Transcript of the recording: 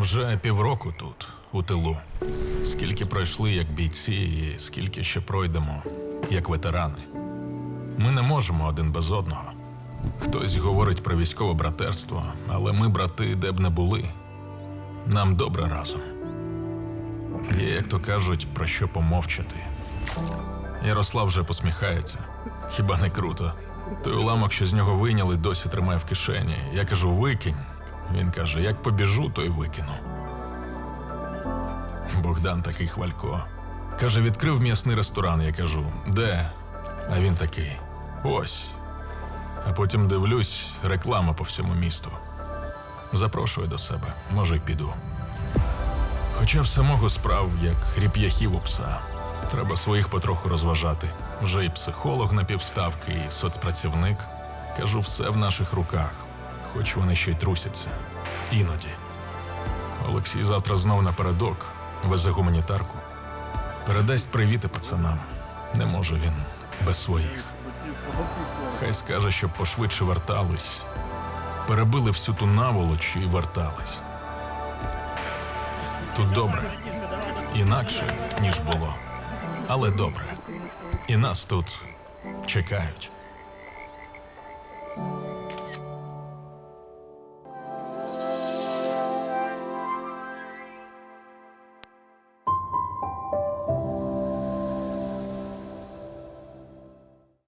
Вже півроку тут, у тилу. Скільки пройшли як бійці, і скільки ще пройдемо, як ветерани. Ми не можемо один без одного. Хтось говорить про військове братерство, але ми, брати, де б не були. Нам добре разом. Є, як то кажуть, про що помовчати. Ярослав вже посміхається. Хіба не круто? Той уламок, що з нього вийняли, досі тримає в кишені. Я кажу, викинь. Він каже: як побіжу, то й викину. Богдан такий хвалько. Каже, відкрив м'ясний ресторан. Я кажу, де? А він такий: ось. А потім дивлюсь, реклама по всьому місту. Запрошую до себе, може, й піду. Хоча в самого справ, як хріп'яхів у пса. Треба своїх потроху розважати. Вже і психолог на півставки, і соцпрацівник. Кажу, все в наших руках, хоч вони ще й трусяться. Іноді. Олексій завтра знов напередок, везе гуманітарку. Передасть привіти пацанам. Не може він без своїх. Хай скаже, щоб пошвидше вертались. Перебили всю ту наволоч і вертались. Тут добре. Інакше, ніж було. Але добре. І нас тут чекають.